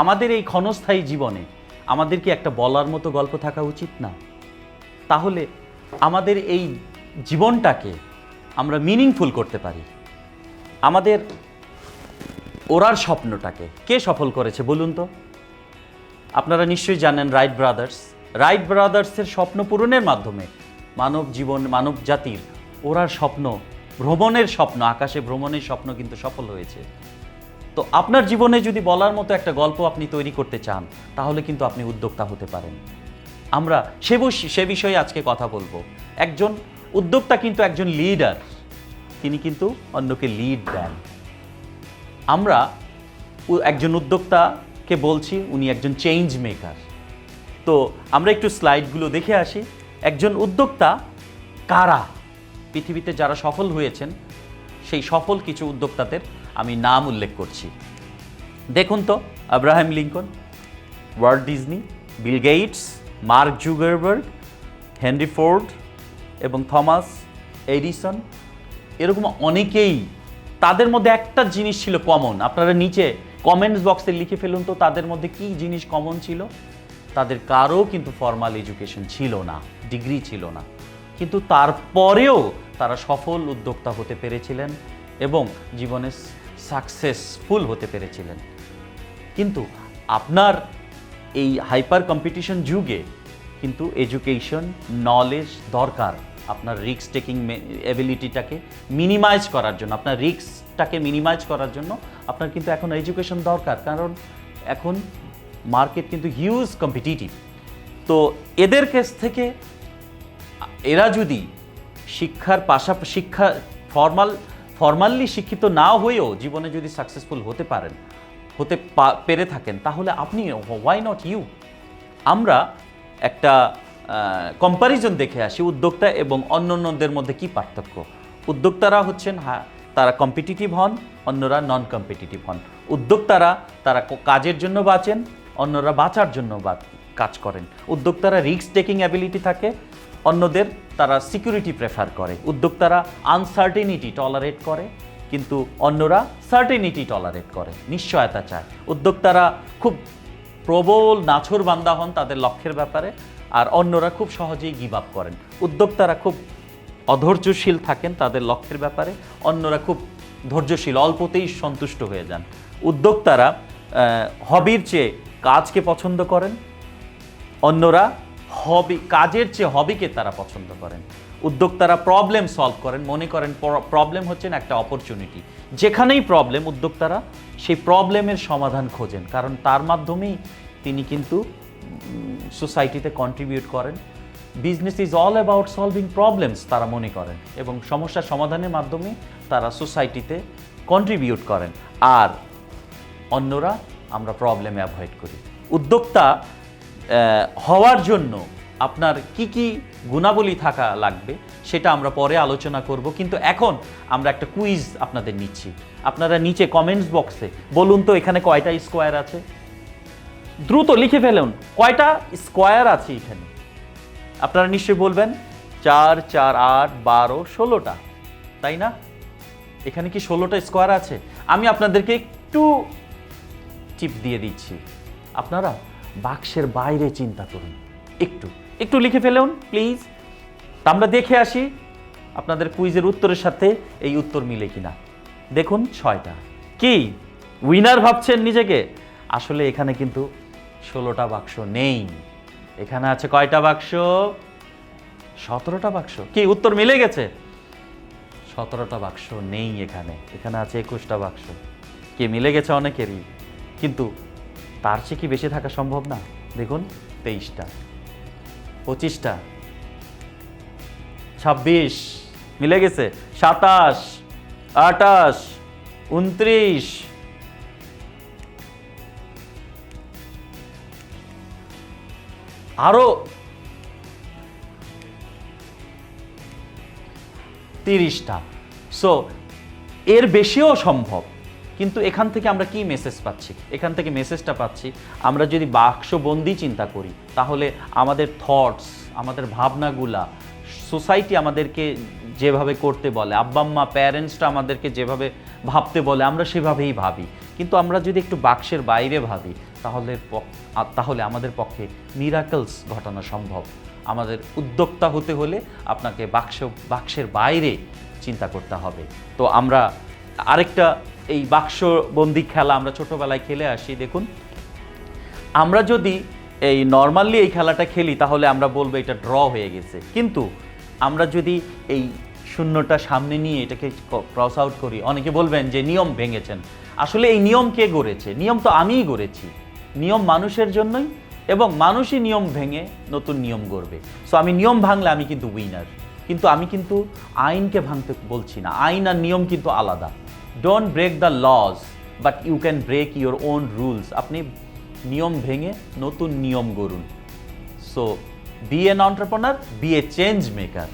আমাদের এই ক্ষণস্থায়ী জীবনে আমাদের কি একটা বলার মতো গল্প থাকা উচিত না? তাহলে আমাদের এই জীবনটাকে আমরা মিনিংফুল করতে পারি। আমাদের ওরার স্বপ্নটাকে কে সফল করেছে বলুন তো? আপনারা নিশ্চয়ই জানেন রাইট ব্রাদার্স। রাইট ব্রাদার্সের স্বপ্ন পূরণের মাধ্যমে মানব জীবন, মানব জাতির ওরার স্বপ্ন, ভ্রমণের স্বপ্ন, আকাশে ভ্রমণের স্বপ্ন কিন্তু সফল হয়েছে। তো আপনার জীবনে যদি বলার মতো একটা গল্প আপনি তৈরি করতে চান, তাহলে কিন্তু আপনি উদ্যোক্তা হতে পারেন। আমরা সে সে বিষয়ে আজকে কথা বলব। একজন উদ্যোক্তা কিন্তু একজন লিডার তিনি কিন্তু অন্যকে লিড দেন। আমরা একজন উদ্যোক্তাকে বলছি, উনি একজন চেঞ্জ মেকার তো আমরা একটু স্লাইডগুলো দেখে আসি। একজন উদ্যোক্তা কারা? পৃথিবীতে যারা সফল হয়েছেন, সেই সফল কিছু উদ্যোক্তাদের আমি নাম উল্লেখ করছি। দেখুন তো, Abraham Lincoln, Walt Disney, Bill Gates Mark Zuckerberg, Henry Ford এবং থমাস এডিসন। এরকম অনেকেই তাদের মধ্যে একটা জিনিস ছিল কমন। আপনারা নিচে কমেন্টস বক্সে লিখে ফেলুন তো, তাদের মধ্যে কি জিনিস কমন ছিল? তাদের কারও কিন্তু ফর্মাল এডুকেশন ছিল না ডিগ্রি ছিল না। কিন্তু তারপরেও তারা সফল উদ্যোক্তা হতে পেরেছিলেন এবং জীবনে সাকসেসফুল হতে পেরেছিলেন। কিন্তু আপনার এই হাইপার কম্পিটিশন যুগে কিন্তু এডুকেশন নলেজ দরকার আপনার রিস্ক টেকিং এবিলিটিটাকে মিনিমাইজ করার জন্য। আপনার রিস্কটাকে মিনিমাইজ করার জন্য আপনার কিন্তু এখন এডুকেশন দরকার। কারণ এখন মার্কেট কিন্তু হিউজ কম্পিটিটিভ তো এদের কাছ থেকে এরা যদি শিক্ষার পাশাপাশি শিক্ষা ফর্মাল ফর্মালি শিক্ষিত না হয়েও জীবনে যদি সাকসেসফুল হতে পারেন, হতে পেরে থাকেন, তাহলে আপনি ওয়াই নট ইউ আমরা একটা কম্প্যারিজন দেখে আসি উদ্যোক্তা এবং অন্যান্যদের মধ্যে কি পার্থক্য। উদ্যোক্তারা হচ্ছেন হ্যাঁ তারা কম্পিটিটিভ হন, অন্যরা নন কম্পিটিটিভ হন। উদ্যোক্তারা তারা কাজের জন্য বাঁচেন, অন্যরা বাঁচার জন্য কাজ করেন। উদ্যোক্তারা রিস্ক টেকিং অ্যাবিলিটি থাকে অন্যদের তারা সিকিউরিটি প্রেফার করে। উদ্যোক্তারা আনসার্টেনিটি টলারেট করে, কিন্তু অন্যরা সার্টেনিটি টলারেট করে, নিশ্চয়তা চায়। উদ্যোক্তারা খুব প্রবল নাছর বান্দা হন তাদের লক্ষ্যের ব্যাপারে, আর অন্যরা খুব সহজেই গিভ আপ করেন। উদ্যোক্তারা খুব অধৈর্যশীল থাকেন তাদের লক্ষ্যের ব্যাপারে, অন্যরা খুব ধৈর্যশীল, অল্পতেই সন্তুষ্ট হয়ে যান। উদ্যোক্তারা হবির চেয়ে কাজকে পছন্দ করেন, অন্যরা হবি, কাজের চেয়ে হবিকে তারা পছন্দ করেন। উদ্যোক্তারা প্রবলেম সলভ করেন, মনে করেন প্রবলেম হচ্ছেন একটা অপরচুনিটি যেখানেই প্রবলেম উদ্যোক্তারা সেই প্রবলেমের সমাধান খোঁজেন। কারণ তার মাধ্যমেই তিনি কিন্তু সোসাইটিতে কন্ট্রিবিউট করেন। Business is all about solving problems তারা মনে করেন। এবং সমস্যার সমাধানের মাধ্যমে তারা সোসাইটিতে কন্ট্রিবিউট করেন। আর অন্যরা আমরা প্রবলেম অ্যাভয়েড করি। উদ্যোক্তা হওয়ার জন্য আপনার কি কি গুণাবলী থাকা লাগবে সেটা আমরা পরে আলোচনা করব। কিন্তু এখন আমরা একটা কুইজ আপনাদের নিচ্ছি। আপনারা নিচে কমেন্টস বক্সে বলুন তো এখানে কয়টা স্কোয়ার আছে? দ্রুত লিখে ফেলুন, কয়টা স্কোয়ার আছে এখানে? আপনারা নিশ্চয়ই বলবেন, চার চার, আট, বারো, ষোলোটা, তাই না? এখানে কি ষোলোটা স্কোয়ার আছে? আমি আপনাদেরকে একটু টিপ দিয়ে দিচ্ছি। আপনারা বাক্সের বাইরে চিন্তা করুন, একটু। একটু লিখে ফেলুন প্লিজ তা আমরা দেখে আসি আপনাদের কুইজের উত্তরের সাথে এই উত্তর মিলে কিনা। দেখুন ছয়টা। কি? উইনার ভাবছেন নিজেকে? আসলে এখানে কিন্তু ষোলোটা বাক্স নেই। এখানে আছে কয়টা বাক্স? সতেরোটা বাক্স। কি, উত্তর মিলে গেছে? সতেরোটা বাক্স নেই এখানে। এখানে আছে একুশটা বাক্স। কে, মিলে গেছে অনেকেরই। কিন্তু তার চেয়ে কি বেশি থাকা সম্ভব না? দেখুন, তেইশটা। পঁচিশটা। ছাব্বিশ মিলে গেছে। সাতাশ আটাশ উনত্রিশ। আরও তিরিশটা। সো এর বেশিও সম্ভব। কিন্তু এখান থেকে আমরা কি মেসেজ পাচ্ছি? এখান থেকে মেসেজটা পাচ্ছি, আমরা যদি বাক্সবন্দি চিন্তা করি, তাহলে আমাদের থটস আমাদের ভাবনাগুলা সোসাইটি আমাদেরকে যেভাবে করতে বলে, আব্বা আম্মা প্যারেন্টসটা আমাদেরকে যেভাবে ভাবতে বলে, আমরা সেভাবেই ভাবি। কিন্তু আমরা যদি একটু বাক্সের বাইরে ভাবি, তাহলে তাহলে আমাদের পক্ষে মিরাকলস ঘটানো সম্ভব। আমাদের উদ্যোক্তা হতে হলে আপনাকে বাক্স, বাক্সের বাইরে চিন্তা করতে হবে। তো আমরা আরেকটা এই বাক্সবন্দি খেলা আমরা ছোটোবেলায় খেলে আসি, দেখুন। আমরা যদি এই নর্মালি এই খেলাটা খেলি, তাহলে আমরা বলব এটা ড্র হয়ে গেছে। কিন্তু আমরা যদি এই শূন্যটা সামনে নিয়ে এটাকে ক্রস আউট করি, অনেকে বলবেন যে নিয়ম ভেঙেছেন। আসলে এই নিয়ম কে গড়েছে? নিয়ম তো আমিই গড়েছি। নিয়ম মানুষের জন্যই এবং মানুষই নিয়ম ভেঙে নতুন নিয়ম গড়বে। সো আমি নিয়ম ভাঙলে আমি কিন্তু উইনার কিন্তু আমি কিন্তু আইনকে ভাঙতে বলছি না। আইন আর নিয়ম কিন্তু আলাদা। Don't break the laws but you can break your own rules আপনি নিয়ম ভেঙে নতুন নিয়ম গড়ুন। So be an entrepreneur be a change maker